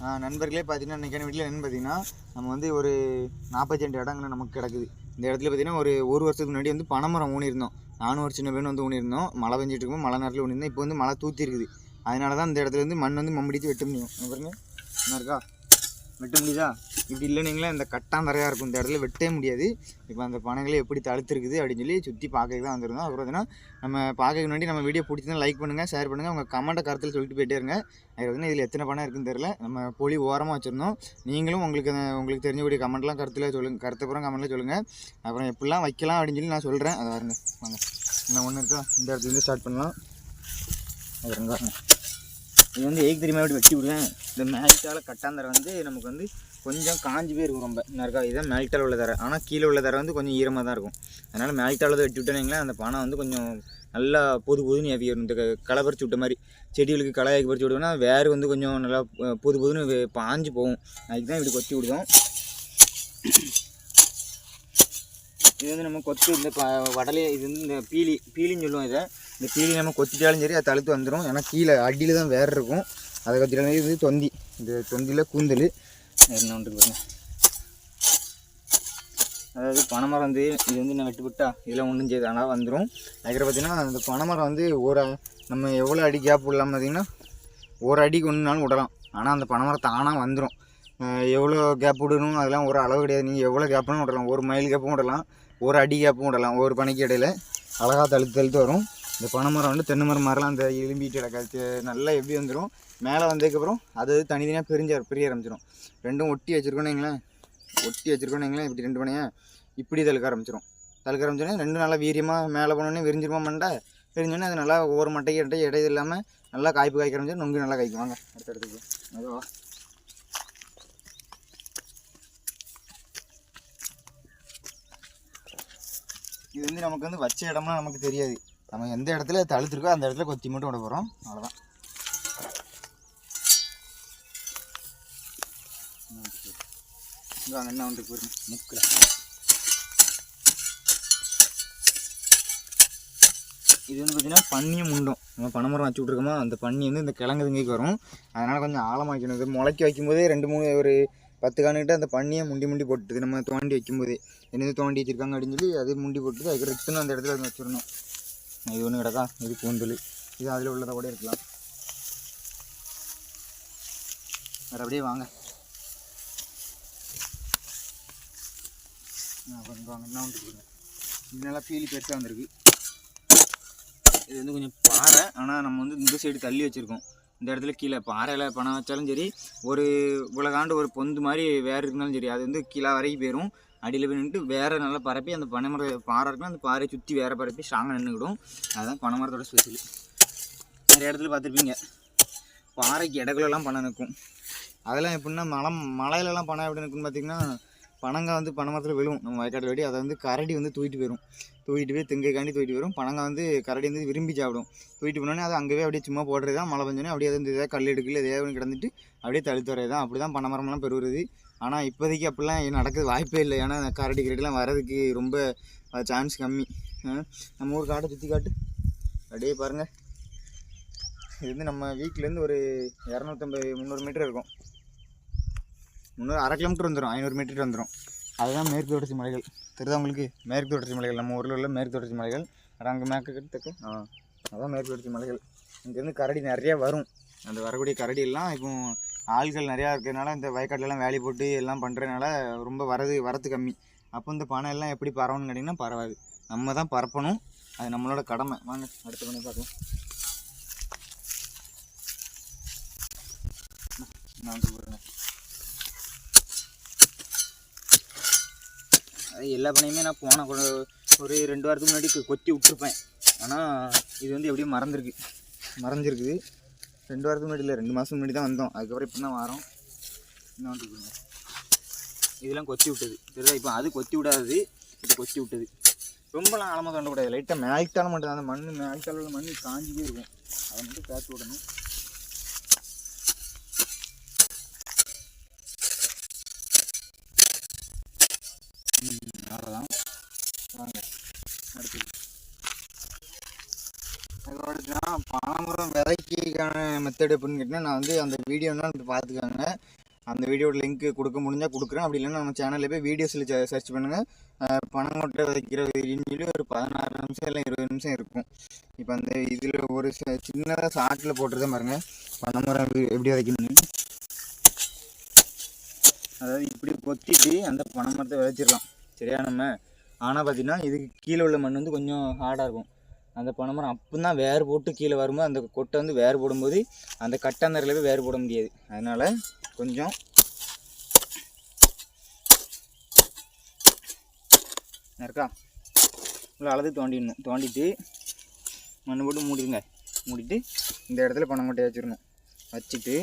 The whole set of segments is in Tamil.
நண்பர்களே பார்த்தீங்கன்னா இன்றைக்கான வீட்டில் என்னென்னு பார்த்தீங்கன்னா நம்ம வந்து ஒரு நாற்பத்தி ரெண்டு இடங்கள் நமக்கு கிடக்குது. இந்த இடத்துல பார்த்தீங்கன்னா ஒரு ஒரு வருஷத்துக்கு முன்னாடி வந்து பனைமரம் ஊனியிருந்தோம். நானும் ஒரு சின்ன பையன் வந்து ஊனியிருந்தோம். மழை பெஞ்சிட்டு இருக்கும் மழை நேரத்தில் ஊனிருந்தோம் இப்போ வந்து மழை தூத்தி இருக்குது. அதனால தான் இந்த இடத்துல வந்து மண் வந்து மம்பிடித்து வெட்ட முடியும். பாருங்க என்ன இருக்கா? வெட்ட முடியுதா? இப்படி இல்லைனீங்களா இந்த கட்டாந்தரையாக இருக்கும். இந்த இடத்துல வெட்டவே முடியாது. இப்போ அந்த பனைகளை எப்படி தடுத்துருக்குது அப்படின்னு சொல்லி சுற்றி பார்க்க தான் வந்திருந்தோம். அப்புறம் பார்த்தீங்கன்னா நம்ம பார்க்க முன்னாடி நம்ம வீடியோ பிடிச்சிருந்தா லைக் பண்ணுங்கள் ஷேர் பண்ணுங்கள் உங்கள் கமெண்ட்டை கருத்தில் சொல்லிட்டு போயிட்டே இருங்க. அது வந்து இதில் எத்தனை பணம் இருக்குன்னு தெரியல. நம்ம பொலி ஓரமாக வச்சுருந்தோம். நீங்களும் உங்களுக்கு உங்களுக்கு தெரிஞ்சக்கூடிய கமெண்ட்லாம் கருத்தில் சொல்லுங்கள் கருத்துப்புறம் கமெண்ட்டில் சொல்லுங்கள் அப்புறம் எப்படிலாம் வைக்கலாம் அப்படின்னு சொல்லி நான் சொல்கிறேன் அதை பாருங்க. வாங்க. இன்னும் ஒன்று இருக்கா? இந்த இடத்துலேருந்து ஸ்டார்ட் பண்ணலாம். அது இது வந்து எதுக்கு தெரியுமா இப்படி வெட்டி விடுவேன் இந்த மேல்ட்டால கட்டாந்தரை வந்து நமக்கு வந்து கொஞ்சம் காஞ்சி போயிருக்கும் ரொம்ப. நறுக்கா இதுதான் மேல்ட்டால் உள்ள தரை. ஆனால் கீழே உள்ள தரை வந்து கொஞ்சம் ஈரமாக தான் இருக்கும். அதனால் மேல்ட்டால வெட்டி விட்டோன்னீங்களா அந்த பானை வந்து கொஞ்சம் நல்லா பொது பொதுன்னு ஏவி இந்த களை பறிச்சு விட்ட மாதிரி. செடிகளுக்கு களையாக்கி பறிச்சு விட்டோம்னா வேறு வந்து கொஞ்சம் நல்லா பொது பொதுன்னு பாஞ்சு போகும். அதுக்கு தான் இப்படி கொத்தி விடுவோம் இது வந்து நம்ம கொத்து இந்த ப- இது வந்து இந்த பீலி பீலின்னு சொல்லுவோம் இதை. இந்த பீலி நம்ம கொத்திட்டாலும் சரி அது தழுத்து வந்துடும் ஏன்னா கீழே அடியில் தான் வேறு இருக்கும். அதை கொத்திட்டாலும் இது தொந்தி. இந்த தொந்தியில் கூந்தல். என்ன ஒன்று பாருங்க. அதாவது பனைமரம் வந்து இது வந்து நான் வெட்டு விட்டா இதெல்லாம் ஒன்றும் செய்யுது. ஆனால் வந்துடும் அதுக்கப்புறம் பார்த்தீங்கன்னா அந்த பனைமரம் வந்து ஒரு நம்ம எவ்வளோ அடி கேப் விடலாம் பார்த்தீங்கன்னா ஒரு அடிக்கு ஒன்றுனாலும் விடலாம். ஆனால் அந்த பனைமரம் தானாக வந்துடும் எவ்வளோ கேப் விடணும் அதெல்லாம் ஒரு அளவு கிடையாது. நீங்கள் எவ்வளோ கேப்னும் விடலாம். ஒரு மைல் கேப்பும் விடலாம். ஒரு அடி கேப்பும் விடலாம். ஒரு பனைக்கு இடையில. அழகாக தழுத்து தழுத்து வரும். இந்த பனைமரம் வந்து தென்னை மரம் மாதிரிலாம் அந்த எலும்பிட்டு கிடக்காது நல்லா எப்படி வந்துடும் மேலே வந்ததுக்கப்புறம் அது தனித்தனியாக பிரிஞ்ச பிரிய ஆரம்பிச்சிடும் ரெண்டும் ஒட்டி வச்சுருக்கோன்னீங்களேன் ஒட்டி வச்சுருக்கோன்னு இப்படி ரெண்டு பனையை இப்படி தழுக்க ஆரம்பிச்சிடும் தழுக்க ஆரம்பிச்சோன்னே ரெண்டும் நல்லா வீரியமாக மேலே போனோடனே விரிஞ்சிருமா மண்டை? விரிஞ்சோடனே அது நல்லா ஒவ்வொரு மட்டைக்கு இடை இடையே இல்லாமல் நல்லா காய்ப்பு காய்க்க ஆரம்பிச்சு நொங்கு நல்லா காய்க்கும். வாங்க அடுத்த இடத்துக்கு அதுவா இது வந்து நமக்கு வந்து வச்ச இடம்லாம் நமக்கு தெரியாது. நம்ம எந்த இடத்துல தழுத்துருக்கோ அந்த இடத்துல கொத்தி மட்டும் விட போகிறோம் அவ்வளோதான் இங்கே என்ன வந்து போயிருங்க முக்கில். இது வந்து பார்த்தீங்கன்னா பன்னியும் முண்டும். நம்ம பனைமரம் வச்சு விட்ருக்கோமா அந்த பன்னி வந்து இந்த கிழங்கு திங்கிக்கு வரும். அதனால் கொஞ்சம் ஆழமாக்கணும் இது முளைக்க வைக்கும்போதே ரெண்டு மூணு ஒரு பத்து காணுக்கிட்ட அந்த பன்னியை முண்டி முண்டி போட்டுது நம்ம தோண்டி வைக்கும்போதே. என்னது தோண்டி வச்சிருக்காங்க அப்படின்னு சொல்லி அது முண்டி போட்டுது அதுக்கு ரிட்டுன்னு அந்த இடத்துல வந்து வச்சிடணும். இது ஒன்று கிடக்கா? இது கூந்தல். இது அதில் உள்ளதை கூட இருக்கலாம். வேறு அப்படியே வாங்க. கொஞ்சம் வாங்க. என்ன வந்துருக்குங்க கொடுங்க. இது நல்லா பீலி பெருசாக வந்திருக்கு. இது வந்து கொஞ்சம் பாறை. ஆனால் நம்ம வந்து இந்த சைடு தள்ளி வச்சுருக்கோம். இந்த இடத்துல கீழே பாறையில் பணம் வச்சாலும் சரி ஒரு உலகாண்டு ஒரு பொந்து மாதிரி வேறு இருந்தாலும் சரி அது வந்து கீழே வரைக்கும் போயிடும் அடியில் போய் நின்றுட்டு வேறு நல்லா பரப்பி அந்த பனைமரம் பாறை இருக்குன்னா அந்த பாறையை சுற்றி வேறு பரப்பி ஸ்ட்ராங்காக நின்றுக்கிடும் அதுதான் பனைமரத்தோட ஸ்பெஷல் நிறைய இடத்துல பார்த்துருப்பீங்க. பாறைக்கு இடகுலலாம் பணம் நிற்கும். அதெல்லாம் எப்படின்னா மலை மலையிலலாம் பணம் எப்படி நிற்கும்னு பார்த்தீங்கன்னா பனங்கா வந்து பனைமரத்தில் விழுவும். நம்ம வயக்காட்டில் வெடி அதை வந்து கரடி வந்து தூக்கிட்டு போயிடும் தூக்கிட்டு போய் திங்கைக்காண்டி தூக்கிட்டு வரும் பனங்கா வந்து கரடி வந்து விரும்பி சாப்பிடும். தூக்கிட்டு போனோடனே அது அங்கேயே அப்படியே சும்மா போடுறது தான் மழை பெஞ்சோடனே அப்படியே அது இந்த இதாக கல் எடுக்கல எதையாவது ஒன்று கிடந்துட்டு அப்படியே தழுத்து வரது தான் அப்படி தான் பனைமரம்லாம் பெறுவது ஆனால் இப்போதைக்கு அப்படிலாம் நடக்கிறது வாய்ப்பே இல்லை. ஏன்னா கரடி கிரடிலாம் வர்றதுக்கு ரொம்ப சான்ஸ் கம்மி. நம்ம ஊர் காட்டை சுற்றி காட்டு. அப்படியே பாருங்கள் இது வந்து நம்ம வீட்டிலேருந்து ஒரு இரநூத்தம்பது முந்நூறு மீட்டர் இருக்கும். முந்நூறு அரை கிலோமீட்டர் வந்துடும் ஐநூறு மீட்டர் வந்துடும் அதுதான் மேற்கு தொடர்ச்சி மலைகள். தெரியுதா உங்களுக்கு? மேற்கு தொடர்ச்சி மலைகள். நம்ம ஊரில் உள்ள மேற்கு தொடர்ச்சி மலைகள். அங்கே மேற்கு கிட்டத்தக்க ஆ அதான் மேற்கு தொடர்ச்சி மலைகள். இங்கேருந்து கரடி நிறையா வரும். அந்த வரக்கூடிய கரடியெல்லாம் இப்போ ஆள்கள் நிறையா இருக்கிறதுனால இந்த வயக்காட்டிலலாம் வேலி போட்டு எல்லாம் பண்ணுறதுனால ரொம்ப வரது வரத்து கம்மி. அப்போ இந்த பணம் எல்லாம் எப்படி பரவணும்னு கேட்டிங்கன்னா பரவாது. நம்ம தான் பரப்பணும். அது நம்மளோட கடமை. வாங்க அடுத்த பண்ணி பார்க்கலாம். நான் அது எல்லா பனையுமே நான் போன ஒரு ரெண்டு வாரத்துக்கு முன்னாடி கொத்தி விட்டுருப்பேன். ஆனால் இது வந்து எப்படியும் மறந்துருக்கு. மறைஞ்சிருக்குது. ரெண்டு வாரத்துக்கு முன்னாடி இல்லை ரெண்டு மாதம் முன்னாடி தான் வந்தோம். அதுக்கப்புறம் இப்போ தான் வரோம். என்ன வந்துருக்குங்க இதெல்லாம் கொத்தி விட்டது. தெரியுதா? இப்போ அது கொத்தி விடாதது இது கொத்தி விட்டது. ரொம்பலாம் ஆழமாக தோண்டக்கூடாது லைட்டாக மேல்ட்டால மட்டும் அந்த மண் மேல்ட்டால உள்ள மண் காஞ்சிக்கே இருக்கும். அதை மட்டும் பேத்து விடணும். அவ்வளோதான் வாங்க அடுத்து அதோட நான் பனைமரம் விதைக்கான மெத்தட் எப்படின்னு கேட்டால் நான் வந்து அந்த வீடியோனா பார்த்துக்கோங்க. அந்த வீடியோட லிங்க் கொடுக்க முடிஞ்சால் கொடுக்குறேன். அப்படி இல்லைன்னா நம்ம சேனலில் போய் வீடியோஸில் சர்ச் பண்ணுங்கள் பனங்கொட்டை விதைக்கிற வீடியோன்னு சொல்லி ஒரு பதினாறு நிமிஷம் இல்லை இருபது நிமிஷம் இருக்கும். இப்போ அந்த இதில் ஒரு ச- சின்னதாக சாட்டில் போட்டுருக்கேன் பாருங்க. பனைமரம் எப்படி எப்படி விதைக்கணும்னு. அதாவது இப்படி கொத்திட்டு அந்த பனைமரத்தை விதைச்சிடலாம். சரியா நம்ம? ஆனால் பார்த்தீங்கன்னா இதுக்கு கீழே உள்ள மண் வந்து கொஞ்சம் ஹார்டாக இருக்கும். அந்த பனைமரம் அப்போ தான் வேர் போட்டு கீழே வரும்போது அந்த கொட்டை வந்து வேர் போடும்போது அந்த கட்டாந்தரில் போய் வேர் போட முடியாது. அதனால் கொஞ்சம் இருக்கா? இவ்வளோ அளவு தோண்டிடணும். தோண்டிட்டு மண் போட்டு மூடிடுங்க. மூடிட்டு இந்த இடத்துல பனை மட்டையை வச்சிடணும். வச்சுட்டு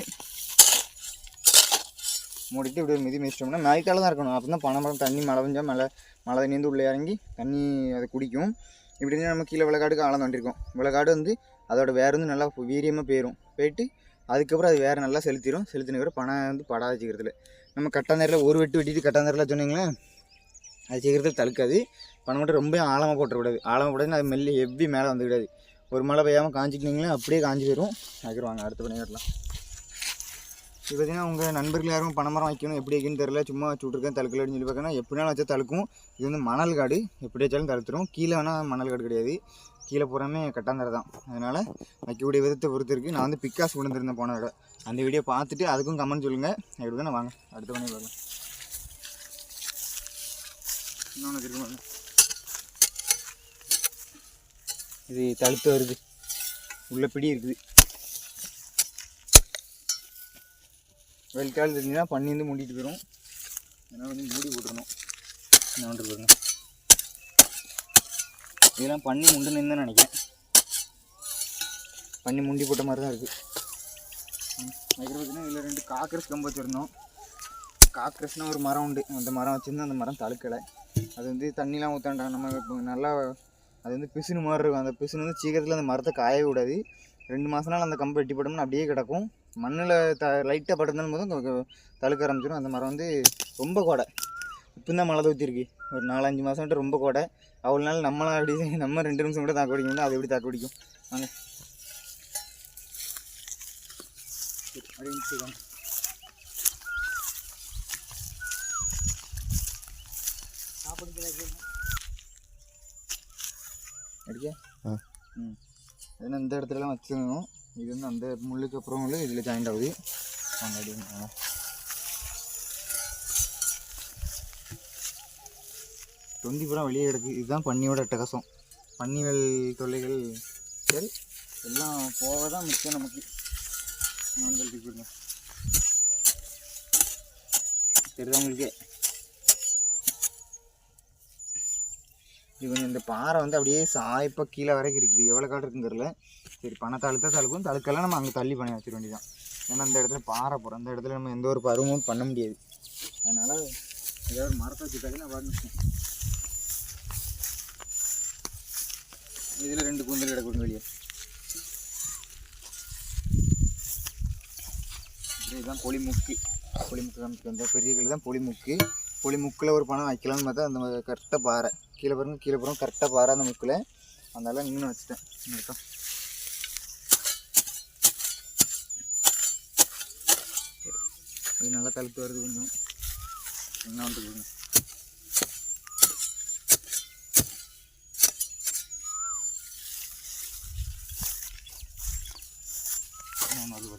மூடிட்டு இப்படி மிதி மிதிச்சிட்டோம்னா மேய்க்கால தான் இருக்கணும். அப்போ தான் பனை மரம் தண்ணி மழை பெஞ்சால் மழை மழை தண்ணி உள்ளே இறங்கி தண்ணி அதை குடிக்கும். இப்படி இருந்தா நம்ம கீழே விளக்காட்டுக்கு ஆழம் விளக்காடு வந்து அதோட வேறு வந்து நல்லா வீரியமாக போயிடும் போயிட்டு அதுக்கப்புறம் அது வேறு நல்லா செலுத்திடும் செலுத்தினப்புறம் பணம் வந்து படாத சீக்கிரத்தில். நம்ம கட்டாந்தரில் ஒரு வெட்டு வெட்டிட்டு கட்டாந்தரில் சொன்னீங்களேன் அது சீக்கிரத்தில் தழுக்காது. பணம் மட்டும் ரொம்ப ஆழமாக போட்டுறக்கூடாது. ஆழமாக போட்டதுன்னா அது மெல்லி ஹெவி மேலே வந்துவிடாது ஒரு மழை பெய்யாமல் காஞ்சிக்கினீங்களே அப்படியே காஞ்சி போயிடும் அதுக்கு வாங்க அடுத்த பண்ணி வரலாம் இது பார்த்தீங்கன்னா உங்கள் நண்பர்கள் யாரும் பனைமரம் வைக்கணும் எப்படி வைக்கணும்னு தெரியல. சும்மா வச்சு விட்ருக்கேன் அப்படின்னு சொல்லி பார்க்கணும் எப்படினாலும் வச்சா தழுக்கும் இது வந்து மணல் காடு எப்படி வச்சாலும் தழுத்துரும் கீழே வேணால் மணல் காடு கிடையாது. கீழே பூராமே கட்டாந்தரை தான். அதனால் வைக்கக்கூடிய விதத்தை பொறுத்து இருக்குது நான் வந்து பிக்காஸ் விழுந்திருந்தேன் போன விட அந்த வீடியோ பார்த்துட்டு அதுக்கும் கமெண்ட் சொல்லுங்கள் எப்படி தானே வாங்க. அடுத்த பண்ணி பார்க்கலாம். இன்னொன்று இருக்கு இது தழுத்து வருது. உள்ள பிடி இருக்குது. வெல்கால் தெரிஞ்சுன்னா பண்ணி வந்து மூடிட்டு போயிடும் அதனால் வந்து மூடி போட்டுருணும் என்ன பண்ணுறது பாருங்க. இதெல்லாம் பண்ணி முண்டுன்னு தான் நினைக்கிறேன். பண்ணி முண்டி போட்ட மாதிரி தான் இருக்குது அதுக்கப்புறம் இதில் ரெண்டு காக்கரஸ் கம்பு வச்சுருந்தோம். காக்கரஸ்னால் ஒரு மரம் உண்டு. அந்த மரம் வச்சுருந்தா அந்த மரம் தழுக்கலை. அது வந்து தண்ணிலாம் ஊற்றாண்டாங்க நம்ம இப்போ நல்லா அது வந்து பிசுனு மாதிரி இருக்கும். அந்த பிசுனு வந்து சீக்கிரத்தில் அந்த மரத்தை காயவே விடாது. ரெண்டு மாதம் நாள் அந்த கம்பு வெட்டி போட்டோம்னா அப்படியே கிடக்கும். மண்ணில் த லைட்டாக படுத்தாலும் போதும் தழுக்க ஆரம்பிச்சிடும். அந்த மரம் வந்து ரொம்ப கோடை. இப்போ தான் மழை ஊற்றிருக்கு ஒரு நாலஞ்சு மாதம் ரொம்ப கோடை. அவ்வளோ நாள் நம்மளாம் அப்படி நம்ம ரெண்டு நிமிஷம் கூட தாக்கு பிடிக்கும் அது எப்படி தாக்கு பிடிக்கும்? வாங்க. வாங்க. அடிக்க ஆ. ம். ஏன்னா இந்த இடத்துலலாம் வச்சுக்கணும் இது வந்து அந்த முள்ளுக்கு அப்புறம் உள்ள இதில் ஜாயிண்ட் ஆகுது. வாங்க அடி தொந்தி பூரா வெளியே கிடக்கு. இதுதான் பன்னியோட அட்டகாசம். பன்னிகள் தொல்லைகள் சரி எல்லாம் போக தான் முக்கியம் நமக்கு. நான் கொடுங்க தெரியுதா உங்களுக்கு? இது கொஞ்சம் இந்த பாறை வந்து அப்படியே சாய்ப்பாக கீழே வரைக்கும் இருக்குது. எவ்வளோ காடு இருக்குன்னு சரி பணம் தழுத்த தழுக்கும் தழுக்கெல்லாம் நம்ம அங்கே தள்ளி பண்ணி வச்சிட வேண்டியதான் ஏன்னா இந்த இடத்துல பாறை போகிறோம் அந்த இடத்துல நம்ம எந்த ஒரு பருவமும் பண்ண முடியாது. அதனால் ஏதாவது ஒரு மரத்தை வச்சுட்டாங்கன்னா பாருங்க. இதில் ரெண்டு கூந்தல் கிடக்கும் வெளியே. இதுதான் பொலிமுக்கு. பொலிமுக்கு நமக்கு இந்த பெரிய கல் தான் பொலிமுக்கு. பொலிமுக்கில் ஒரு பணம் வைக்கலாம்னு பார்த்தா அந்த கரெக்டாக பாறை. கீழே பாருங்க கீழே பாருங்க கரெக்டாக பாறை அந்த முக்கில். அதனால் நின்று வச்சுட்டேன். இருக்கா இது நல்லா தழுத்து வருது கொஞ்சம். என்ன வந்துருக்குங்க ஆமா, அது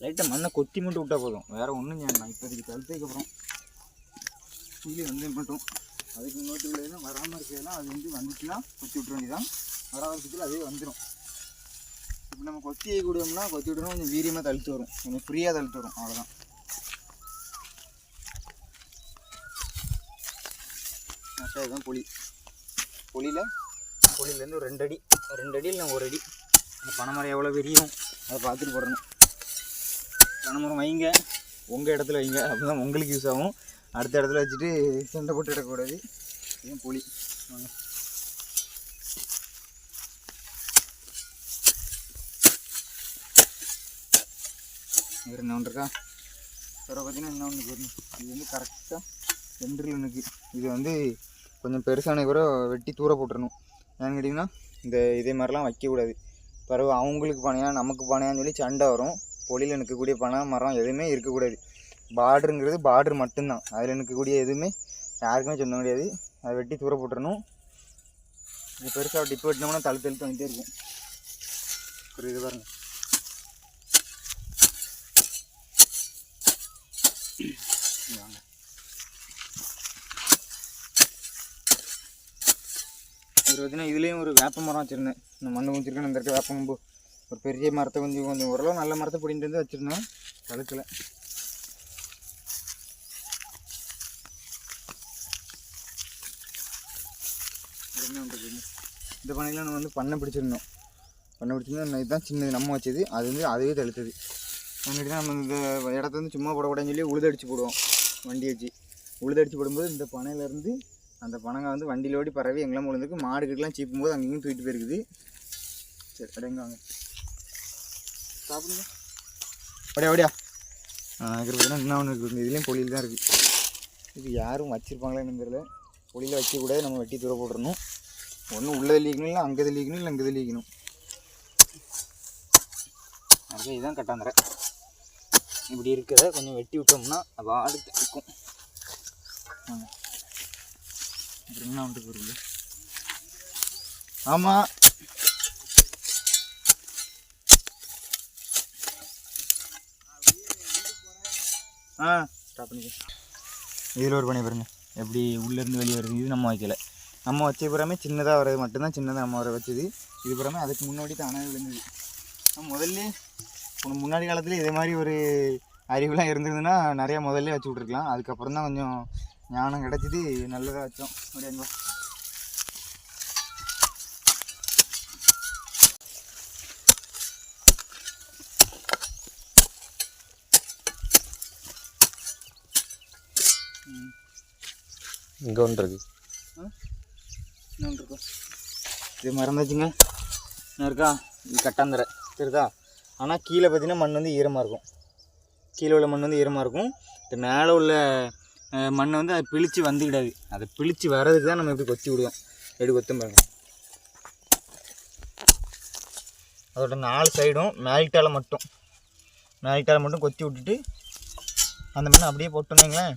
லைட்டாக மண்ணை கொத்தி மட்டும் விட்டால் போதும். வேறு ஒன்றும் நான் இப்போதைக்கு கழுத்துக்கப்புறம் கீழே வந்து மட்டும். அதுக்கு நோட்டு உள்ளதுலாம் வராமல் இருக்கிறதெல்லாம் அது வந்து வந்துச்சுன்னா கொத்தி விட்டுற வேண்டியதான் வராத பட்சத்தில் அதே வந்துடும் இப்போ நம்ம கொத்தி விடுவோம்னா கொத்தி விட்டோம்னா கொஞ்சம் வீரியமாக தழுத்து வரும். கொஞ்சம் ஃப்ரீயாக தழுத்து வரும். அவ்வளோதான் கரெக்டாக இதுதான் புளி. புளியில் புளியிலேருந்து ஒரு ரெண்டு அடி. ரெண்டு அடி இல்லை ஒரு அடி. அந்த பனைமரம் எவ்வளோ விரியும் அதை பார்த்துட்டு போடணும். பனைமரம் வைங்க. உங்கள் இடத்துல வைங்க. அப்போ தான் உங்களுக்கு யூஸ் ஆகும். அடுத்த இடத்துல வச்சுட்டு சண்டை போட்டு இடக்கூடாது. இதுவும் புளி. வேறு என்ன ஒன்று இருக்கா? அப்புறம் பார்த்தீங்கன்னா என்ன ஒன்று இது வந்து கரெக்டாக சென்டரில் நிற்கு இது வந்து கொஞ்சம் பெருசான கூட வெட்டி தூர போட்டுறணும். ஏன்னு கேட்டிங்கன்னா இந்த இதே மாதிரிலாம் வைக்கக்கூடாது. பிறகு அவங்களுக்கு பனையா நமக்கு பனையான்னு சொல்லி சண்டை வரும். பொழியில் நிற்கக்கூடிய பனை மரம் எதுவுமே இருக்கக்கூடாது. பார்டருங்கிறது பார்டர் மட்டும்தான். அதில் நிற்கக்கூடிய எதுவுமே யாருக்குமே சொல்ல முடியாது அதை வெட்டி தூர போட்டுறணும். இது பெருசாக டிப்பு வெட்டினோம்னா தழுத்து தழுத்து வந்துட்டே இருக்கும். புரியுது பாருங்கள் ஒரு பார்த்தீங்கன்னா இதுலேயும் ஒரு வேப்ப மரம் வச்சுருந்தேன். இந்த மண்ணு கொஞ்சிருக்கேன் இந்த இருக்க வேப்ப ஒரு பெரிய மரத்தை கொஞ்சம் கொஞ்சம் ஓரளவு நல்ல மரத்தை பிடிங்கிட்டு வந்து வச்சுருந்தேன் கழுத்தில் இந்த பனையெல்லாம் நம்ம வந்து பண்ணை பிடிச்சிருந்தோம். பண்ணை பிடிச்சிருந்தோம். இதுதான் சின்னது நம்ம வச்சது. அது வந்து அதுவே தழுத்துது முன்னாடி தான் நம்ம இந்த இடத்த வந்து சும்மா போடக்கூடாதுன்னு சொல்லி உழுதடிச்சு போடுவோம். வண்டி வச்சு. உழுதடிச்சு போடும்போது இந்த பனையிலேருந்து அந்த பனங்க வந்து வண்டியில் ஓடி பரவி எங்கெல்லாம் உழுந்துக்கு மாடுக்கிட்டலாம் சீப்பும் போது அங்கேயும் தூக்கிட்டு போயிருக்குது. சரி அப்படியே வாங்க. சாப்பிடுங்க. அப்படியா அப்படியா பார்த்தீங்கன்னா இன்னும் ஒன்று இருக்குது இதுலேயும் பொழியில் தான் இருக்குது இது யாரும் வச்சுருப்பாங்களா என்னன்னு தெரியல. பொழியில் வைக்கக்கூடாது நம்ம வெட்டி தூர போட்டுடணும் ஒன்றும் உள்ளே தெளிக்கணும் இல்லை அங்கே தெளிக்கணும் இல்லை அங்கே தெளிக்கணும். அதுக்கு இதுதான் கட்டாந்துற இப்படி இருக்கிறத கொஞ்சம் வெட்டி விட்டோம்னா அது அடுத்து இருக்கும். ஆமாம் என்ன வந்துட்டு போகிறது ஆமாம் ஆ. ஸ்டாப் பண்ணிக்க. ஒரு பண்ணி பாருங்க. எப்படி உள்ளேருந்து வெளியே வருது இது நம்ம வைக்கல. நம்ம வச்ச புறமே சின்னதாக வர்றது மட்டும்தான் சின்னதாக நம்ம வர வச்சது. இது புறமே அதுக்கு முன்னாடி தானே விழுந்தது. நம்ம முதல்ல முன்னாடி காலத்துல இதே மாதிரி ஒரு அறிவுலாம் இருந்திருந்ததுன்னா நிறையா முதல்ல வச்சு விட்ருக்கலாம் அதுக்கப்புறம் தான் கொஞ்சம் ஞானம் கிடச்சிது நல்லதாக வச்சோம். அப்படியாங்க இங்கே ஒன்று இருக்கு இன்னொன்று இருக்கும் இது மறந்தாச்சுங்க. என்ன இருக்கா? இது கட்டாந்தரை. தெரியுதா? ஆனால் கீழே பார்த்தீங்கன்னா மண் வந்து ஈரமாக இருக்கும். கீழே உள்ள மண் வந்து ஈரமாக இருக்கும். இந்த மேலே உள்ள மண்ணை வந்து அது பிழிச்சு வந்துக்கிடாது. அதை பிழிச்சு வர்றதுக்கு தான் நம்ம இப்படி கொத்தி விடுவோம். எப்படி கொத்தும் பாருங்க. அதோட நாலு சைடும் மேல்ட்டால மட்டும். மேல்ட்டால மட்டும் கொத்தி விட்டுட்டு அந்த மண்ணை அப்படியே போட்டோன்னீங்களேன்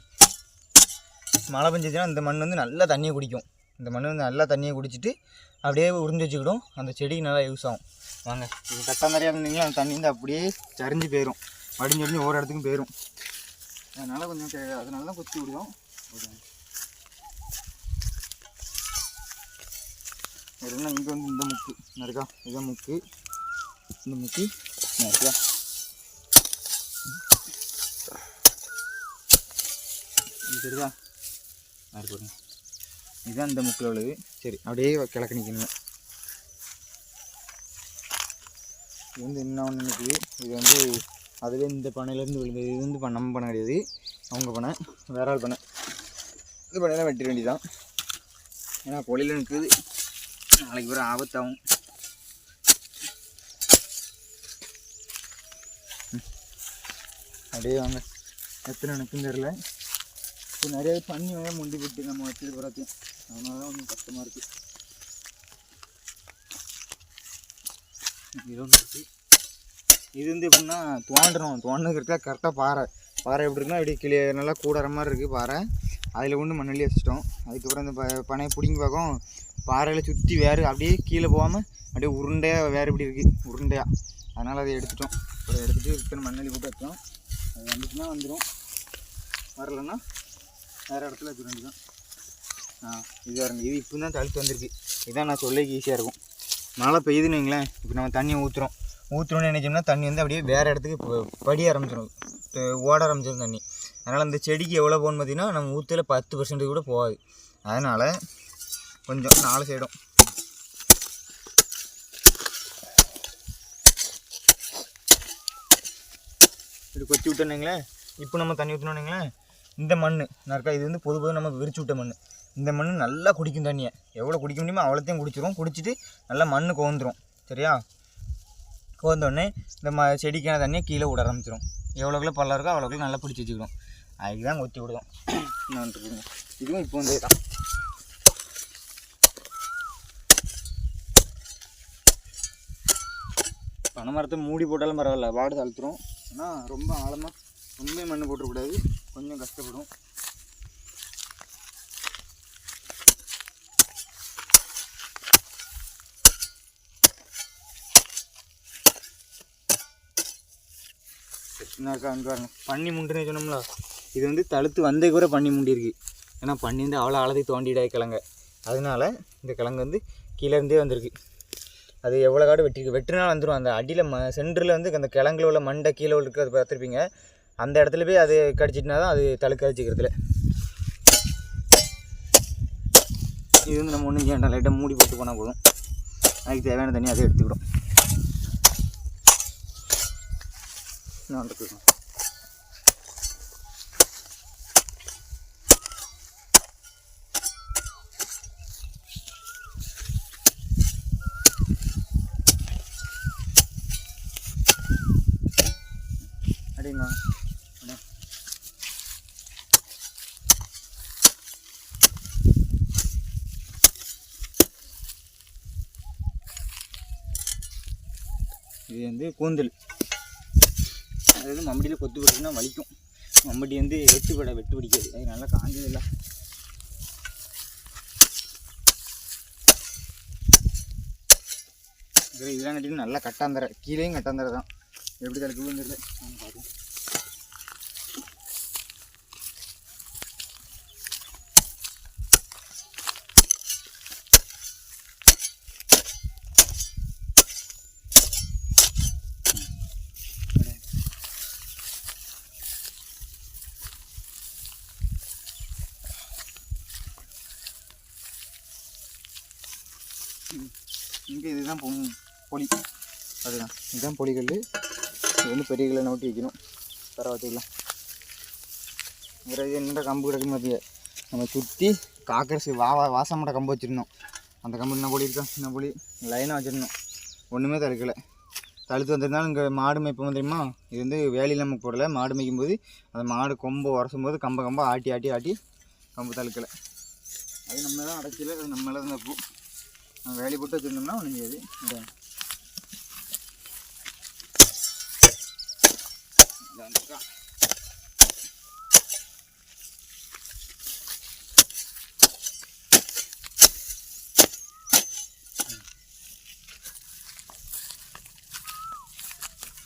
மழை பெஞ்சிச்சுன்னா இந்த மண் வந்து நல்லா தண்ணியை குடிக்கும். இந்த மண் வந்து நல்லா தண்ணியை குடிச்சிட்டு அப்படியே உறிஞ்சு வச்சுக்கிடும். அந்த செடிக்கு நல்லா யூஸ் ஆகும். வாங்க. இது கட்டாந்தரையாக இருந்தீங்களா அந்த தண்ணி வந்து அப்படியே சரிஞ்சு போயிடும் வடிஞ்சு வடிஞ்சு ஒவ்வொரு இடத்துக்கும் போயிடும் அதனால் கொஞ்சம் அதனால தான் கொத்தி விடுவோம் என்ன இங்கே வந்து இந்த முக்கு. இங்க இருக்கா? இதான் முக்கு. இந்த முக்கு. இங்க இருக்கா? இது இதுதான் இந்த முக்கில் உள்ளது. சரி அப்படியே கிழக்கு நிற்கணுங்க இது வந்து என்ன ஒன்று நிற்குது இது வந்து அதுவே இந்த பனையிலேருந்து விழுந்தது. இது வந்து நம்ம பணம் கிடையாது. அவங்க பனை வேற ஆள் பனை இது பண்ணலாம் வெட்டிட வேண்டியதான் ஏன்னா பொழியில் நிற்குது நாளைக்கு பிறகு ஆபத்தாகும். அப்படியே வாங்க. எத்தனை நினைக்கும் தெரில இப்போ நிறைய தண்ணி வேற முண்டி விட்டு நம்ம வச்சுட்டு பிறத்தையும் அதனால தான் கொஞ்சம் கஷ்டமாக இருக்குது இது இது வந்து எப்படின்னா தோண்டணும் தோண்டதுக்கு இருக்கா கரெக்டாக பாறை. பாறை எப்படி இருக்குன்னா இப்படி கிளிய நல்லா கூடுற மாதிரி இருக்குது பாறை. அதில் கொண்டு மண்ணள்ளி வச்சிட்டோம். அதுக்கப்புறம் இந்த ப பனையை பிடிங்கி பார்க்கும். பாறையில் சுற்றி வேறு அப்படியே கீழே போகாமல் அப்படியே உருண்டையாக வேறு இப்படி இருக்குது உருண்டையாக அதனால் அதை எடுத்துட்டோம். அப்புறம் எடுத்துகிட்டு இருக்கணும் மண்ணள்ளி போட்டு வச்சோம். அது வந்துச்சுன்னா வந்துடும் வரலைன்னா வேறு இடத்துல வச்சுக்க வேண்டியதான் ஆ இது பாருங்க. இது இப்போ தான் தழுத்து வந்திருக்கு. இதான் நான் சொல்லிக்கு ஈஸியாக இருக்கும். மழை பெய்யுதுன்னு வைங்களேன். இப்போ நம்ம தண்ணியை ஊற்றுறோம் ஊற்றணும்னு நினைச்சோம்னா தண்ணி வந்து அப்படியே வேறு இடத்துக்கு படிய ஆரம்பிச்சிடும் ஓட ஆரம்பிச்சிடும் தண்ணி. அதனால் அந்த செடிக்கு எவ்வளோ போகணும்னு பார்த்தீங்கன்னா நம்ம ஊற்றில் பத்து பர்சன்ட் கூட போகாது. அதனால் கொஞ்சம் நாலு சைடும் இப்படி கொத்தி விட்டோன்னீங்களேன் இப்போ நம்ம தண்ணி ஊற்றினோன்னீங்களேன் இந்த மண் நறுக்கா இது வந்து பொது பொது நம்ம விரிச்சு விட்ட மண் இந்த மண் நல்லா குடிக்கும் தண்ணியை. எவ்வளோ குடிக்க முடியுமோ அவ்வளோத்தையும் குடிச்சிரும். குடிச்சிட்டு நல்லா மண் கோந்துடும் சரியா? கோர்ந்தோடனே இந்த ம செடிக்கான தண்ணியை கீழே விட ஆரம்பிச்சிடும் எவ்வளோக்குள்ள பல்ல இருக்கோ அவ்வளோக்குள்ள நல்லா பிடிச்சி வச்சுக்கிடும். அதுக்கு தான் கொத்தி விடுவோம். இன்னொன்று இதுவும் இப்போ வந்து தான் பனை மரத்தை மூடி போட்டாலும் பரவாயில்ல. வாடு தளர்த்துரும் ஆனால் ரொம்ப ஆழமாக உண்மை மண் போட்டுறக்கூடாது. கொஞ்சம் கஷ்டப்படும். பாருங்க. பண்ணி முண்டுன்னு சொன்னோம்ல. இது வந்து தழுத்து வந்தே கூட பண்ணி முண்டிருக்கு ஏன்னா பண்ணி வந்து அவ்வளோ ஆழத்தை தோண்டிடாய் கிழங்க. அதனால இந்த கிழங்கு வந்து கீழே இருந்தே வந்திருக்கு. அது எவ்வளோ காடு வெட்டிருக்கு வெட்டினா வந்துடும் அந்த அடியில் ம சென்டரில் வந்து அந்த கிழங்குல உள்ள மண்டை கீழே இருக்கிறது பார்த்துருப்பீங்க. அந்த இடத்துல போய் அது கடிச்சிட்டுனா தான் அது தழுக்க அடிச்சிக்கிறதுல இது வந்து நம்ம ஒன்றும் வேண்டாம். லைட்டாக மூடி போட்டு போனால் போதும். அதுக்கு தேவையான தண்ணி அதை எடுத்துக்கிடும் பிரச்சனை எடுத்துக்கிறேன் அடிங்க. இது வந்து கூந்தல். அது வந்து மம்படியில் கொத்து போட்டுச்சுன்னா வலிக்கும். மம்பட்டி வந்து வெட்டு பட வெட்டு பிடிக்காது அது நல்லா காஞ்சது இல்லை இதெல்லாம் கட்டிட்டு நல்லா கட்டாந்தரை கீழேயும் கட்டாந்தர தான். எப்படி தடுக்குதுன்னு தெரியல. இங்கே இதுதான் பொலி. அதுதான். இதுதான் பொலிகள் இது வந்து பெரிய கல்லை நோட்டி வைக்கணும். தர வேறு இது கம்பு கிடக்குன்னு பார்த்தியா நம்ம சுற்றி காக்கரசு வா வா- கம்பு வச்சுருந்தோம். அந்த கம்பு என்ன பொலி இருக்கா? சின்ன பொலி? லைனாக வச்சுருந்தோம். ஒன்றுமே தடுக்கலை. தழுத்து வந்திருந்தாலும் இங்கே மாடு மேய்ப்போம் தெரியுமா? இது வந்து வேலையில் நமக்கு போடலை. மாடு மேய்க்கும் போது அந்த மாடு கொம்பு உரசும் போது கம்ப கம்பை ஆட்டி ஆட்டி ஆட்டி கம்பு தழுக்கலை அது நம்ம தான் அடைக்கல. அது நம்ம தான் பூ வேலி போட்டு வச்சுருந்தோம்னா ஒன்றும் செய்யாது.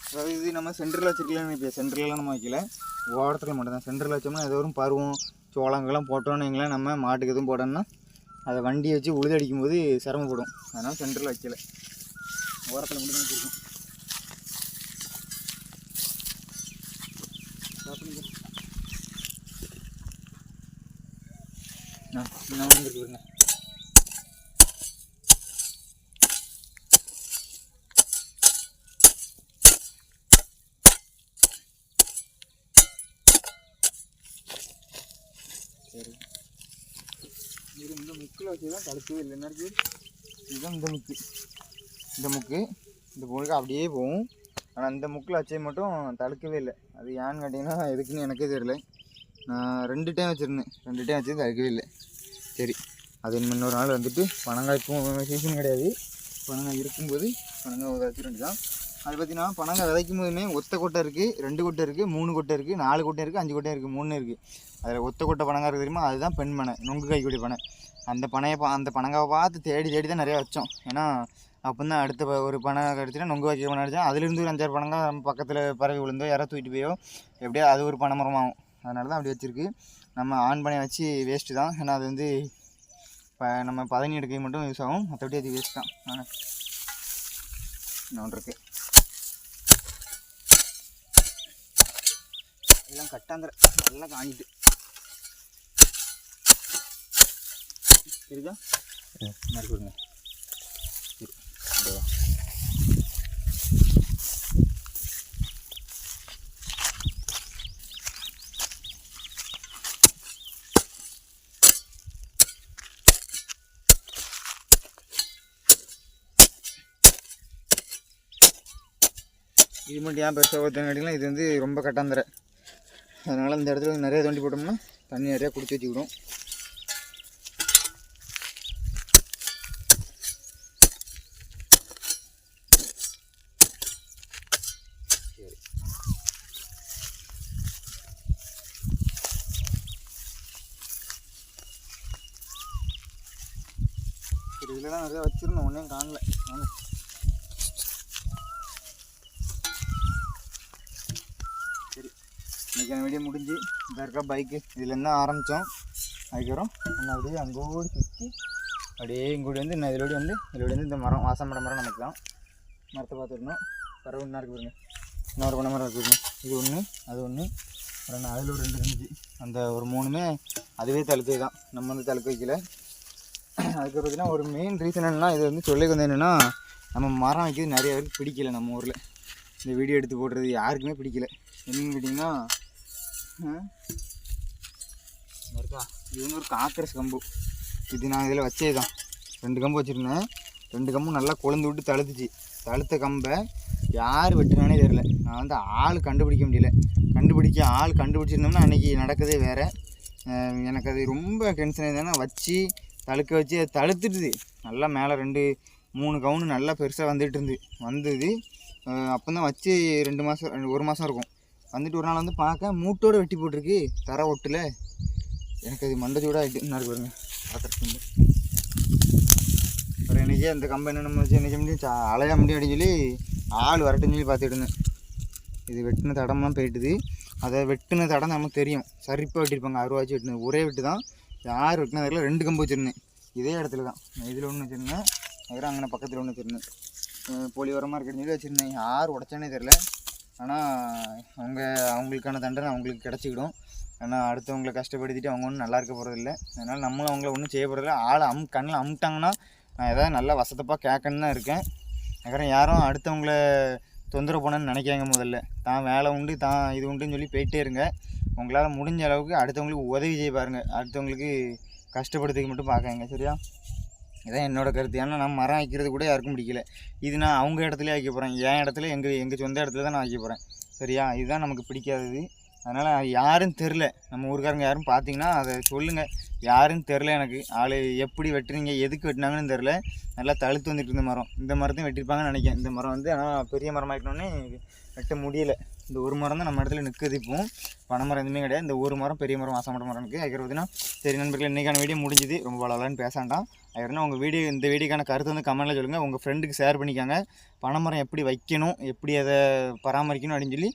அதாவது இது நம்ம சென்டரில் வச்சுருக்கலாம் இப்போ சென்டர்லாம் நம்ம வைக்கல. ஓரத்தில் மட்டும்தான். சென்டரில் வச்சோம்னா ஏதோ ஒரு பருவம் சோளங்கள்லாம் போட்டோன்னு நம்ம மாட்டுக்கு எதுவும் போட்டோம்னா அதை வண்டியை வச்சு உழுதடிக்கும் போது சிரமப்படும். அதனால் சென்டரில் வைக்கல. ஓரத்தில் மட்டும் வச்சுருக்கோம். சரி. இந்த முக்கில் வச்சு தான் தடுக்கவே இல்லை என்ன இருக்குது இதுதான் இந்த முக்கு. இந்த முக்கு இந்த முழுக்க அப்படியே போகும். ஆனால் இந்த முக்கில் வச்சது மட்டும் தடுக்கவே இல்லை. அது ஏன்னு கேட்டிங்கன்னா எதுக்குன்னு எனக்கே தெரியல. நான் ரெண்டு டைம் வச்சுருந்தேன். ரெண்டு டைம் வச்சது தடுக்கவே இல்லை. சரி அது இன்னொரு நாள் வந்துட்டு பனங்காய் சீசன் கிடையாது. பனங்காய் இருக்கும்போது பனங்காய் வச்சு ரெண்டு தான். அது பார்த்தீங்கன்னா பனங்காய் விதைக்கும் போதுமே ஒத்த கொட்டை இருக்குது ரெண்டு கொட்டை இருக்குது மூணு கொட்டை இருக்குது நாலு கொட்டை இருக்குது அஞ்சு கொட்டை இருக்குது மூணு இருக்குது அதில் ஒத்த கொட்டை பனங்காய் இருக்குது தெரியுமா? அதுதான் பெண் பனை நொங்கு கைக்குடி பனை. அந்த பனையை பா அந்த பனங்காவை பார்த்து தேடி தேடி தான் நிறையா வச்சோம். ஏன்னா அப்போ தான் அடுத்த ப- ஒரு பனை கிடச்சினா நொங்கு வைக்க பணம் அடித்தா அதுலேருந்து ஒரு அஞ்சாறு பனங்காய் நம்ம பக்கத்தில் பறவை விழுந்தோ யாரோ தூக்கிட்டு போயோ எப்படியோ அது ஒரு பனை மரமாகும். அதனால தான் அப்படி வச்சுருக்கு. நம்ம ஆண் பனையை வச்சு வேஸ்ட்டு தான். ஏன்னா அது வந்து இப்போ நம்ம பதனி எடுக்க மட்டும் யூஸ் ஆகும். மற்றபடி அது வேஸ்ட் தான். ஆனால் இன்னொன்று இருக்கு. எல்லாம் கட்டாந்திர. நல்லா காஞ்சிட்டு. இருக்கா விடுங்க சரி இதோ மட்டும் ஏன் பெருசாக கேட்டிங்கன்னா இது வந்து ரொம்ப கட்டாந்தரை அதனால் இந்த இடத்துல நிறைய தோண்டி போட்டோம்னா தண்ணி நிறையா குடிச்சு வச்சுக்கிடும் இதில் தான் நிறைய வச்சிருந்தோம் ஒன்றையும் காணல வாங்க சரி இன்னைக்கான வீடியோ முடிஞ்சு இதாக இருக்கா பைக்கு இதுலேருந்து தான் ஆரம்பித்தோம் அதுக்கப்புறம் நம்ம அப்படியே அங்கோடு சுற்றி அப்படியே இங்கோடி வந்து இன்னும் இதோடி வந்து இதோடி வந்து இந்த மரம் வாசமட மரம் நமக்கு தான். மரத்தை பார்த்துருந்தோம் பறவை ஒன்றா இருக்கு பாருங்க. இன்னொரு பண்ண மரம் இருக்கு இது ஒன்று அது ஒன்று அப்புறம் அதில் ஒரு ரெண்டு இருந்துச்சு. அந்த ஒரு மூணுமே அதுவே தழுத்து தான் நம்ம வந்து தழுக்க வைக்கல. அதுக்கு பார்த்தீங்கன்னா ஒரு மெயின் ரீசன் என்னென்னா இது வந்து சொல்லி வந்து என்னென்னா நம்ம மரம் வைக்கிறது நிறைய பேருக்கு பிடிக்கல நம்ம ஊரில். இந்த வீடியோ எடுத்து போடுறது யாருக்குமே பிடிக்கல. என்னன்னு கேட்டிங்கன்னா இருக்கா? இது வந்து ஒரு காக்கரஸ் கம்பு. இது நான் இதில் வச்சே தான் ரெண்டு கம்பு வச்சுருந்தேன். ரெண்டு கம்பும் நல்லா கொழுந்து விட்டு தழுத்துச்சு. தழுத்த கம்பை யார் வெட்டினானே தெரில நான் வந்து ஆள் கண்டுபிடிக்க முடியல. கண்டுபிடிக்க ஆள் கண்டுபிடிச்சிருந்தோம்னா அன்றைக்கி நடக்கதே வேறு. எனக்கு அது ரொம்ப டென்ஷன் ஆயிருந்தேன்னா வச்சு தழுக்க வச்சு அது தழுத்துட்டுது நல்லா மேலே ரெண்டு மூணு கவுனு நல்லா பெருசாக வந்துட்டு இருந்து வந்தது அப்போ தான் வச்சு ரெண்டு மாதம் ரெண்டு ஒரு மாதம் இருக்கும். வந்துட்டு ஒரு நாள் வந்து பார்க்க மூட்டோடு வெட்டி போட்டிருக்கு. தர ஒட்டில். எனக்கு அது மண்டச்சூடாக ஆகிட்டு என்ன இருக்கு பாருங்க. பார்க்குறதுக்கு அப்புறம் என்னைக்கே அந்த கம்பெனி என்ன நம்ம வச்சு என்ன முடியும்? அலைய முடியும் அப்படின்னு சொல்லி ஆள் வரட்டுன்னு சொல்லி பார்த்துட்டு இருந்தேன். இது வெட்டின தடம்லாம் போயிட்டுது. அதை வெட்டின தடம் நமக்கு தெரியும். சரிப்பாக வெட்டியிருப்பாங்க. அறுபா வெட்டினது. ஒரே வெட்டு தான் யார் வெட்டினதில் ரெண்டு கம்பு வச்சுருந்தேன். இதே இடத்துல தான். இதில் ஒன்று வச்சுருந்தேன். அதுக்கப்புறம் அங்கே பக்கத்தில் ஒன்று வச்சுருந்தேன். போலி உரமாக இருக்குன்னு சொல்லி வச்சுருந்தேன். யார் உடச்சானே தெரில ஆனால் அவங்க அவங்களுக்கான தண்டனை அவங்களுக்கு கிடச்சிக்கிடும். ஆனால் அடுத்தவங்களை கஷ்டப்படுத்திட்டு அவங்க ஒன்றும் நல்லா இருக்க போகிறதில்ல அதனால் நம்மளும் அவங்கள ஒன்றும் செய்ய போகிறதில்ல ஆளை அம் கண்ணில் அமுட்டாங்கன்னா நான் எதாவது நல்லா வசத்தப்பாக கேட்கணுன்னு தான் இருக்கேன். அதுக்கப்புறம் யாரும் அடுத்தவங்கள தொந்தரவு பண்ணணும்னு நினைக்காங்க முதல்ல. தான் வேலை உண்டு தான் இது உண்டுன்னு சொல்லி போயிட்டே இருங்க. உங்களால் முடிஞ்ச அளவுக்கு அடுத்தவங்களுக்கு உதவி செய்ய பாருங்கள் அடுத்தவங்களுக்கு கஷ்டப்படுத்துக்கு மட்டும் பார்க்காங்க சரியா? இதான் என்னோடய கருத்து. ஏன்னா நான் மரம் வைக்கிறது கூட யாருக்கும் பிடிக்கல. இது நான் அவங்க இடத்துல வைக்க போகிறேன் என் இடத்துல எங்கள் எங்கள் சொந்த இடத்துல தான் நான் வைக்க போகிறேன் சரியா? இதுதான் நமக்கு பிடிக்காதது. அதனால் யாரும் தெரில நம்ம ஊருக்காரங்க யாரும் பார்த்தீங்கன்னா அதை சொல்லுங்கள் யாரும் தெரில எனக்கு. ஆள் எப்படி வெட்டுறீங்க எதுக்கு வெட்டினாங்கன்னு தெரில நல்லா தழுத்து வந்துட்டு இருந்த மரம். இந்த மரத்தையும் வெட்டியிருப்பாங்கன்னு நினைக்கிறேன். இந்த மரம் வந்து ஆனால் பெரிய மரம் ஆகிட்டோன்னே வெட்ட முடியல. இந்த ஒரு மரம் தான் நம்ம இடத்துல நிற்குது இப்போ. பனைமரம் எதுவுமே கிடையாது. இந்த ஒரு மரம் பெரிய மரம் வாசமட்ட மரம் இருக்குது அதுக்கு பார்த்தீங்கன்னா சரி நண்பர்கள் இன்றைக்கான வீடியோ முடிஞ்சுது. ரொம்ப வளரலான்னு பேசாண்டாம். அதுக்கப்புறம் உங்கள் வீடியோ இந்த வீடியோக்கான கருத்து வந்து கமெண்ட்டில் சொல்லுங்கள் உங்கள் ஃப்ரெண்டுக்கு ஷேர் பண்ணிக்காங்க. பனைமரம் எப்படி வைக்கணும் எப்படி அதை பராமரிக்கணும் அப்படின்னு சொல்லி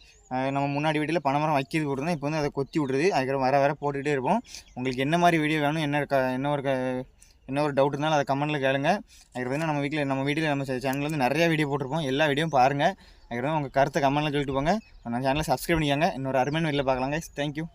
நம்ம முன்னாடி வீட்டில் பனைமரம் வைக்கிறது போட்டுருந்தா இப்போ வந்து அதை கொத்தி விட்ருது அதுக்கப்புறம் வர வர போட்டுக்கிட்டே இருப்போம். உங்களுக்கு என்ன மாதிரி வீடியோ வேணும் என்ன க என்ன ஒரு க என்ன ஒரு டவுட் இருந்தாலும் அதை கமெண்ட்டில் கேளுங்க. அதுக்கப்புறம் நம்ம வீட்டில் நம்ம வீட்டில் நம்ம சேனலில் வந்து நிறையா வீடியோ போட்டிருப்போம். எல்லா வீடியோவும் பாருங்கள் அதுக்கப்புறம் உங்கள் கருத்தை கமெண்ட்டில் சொல்லிட்டு போங்க. நம்ம சேனலை சப்ஸ்கிரைப் பண்ணிக்கோங்க. இன்னொரு அருமையான வீட்டில் பார்க்கலாங்க. தேங்க்யூ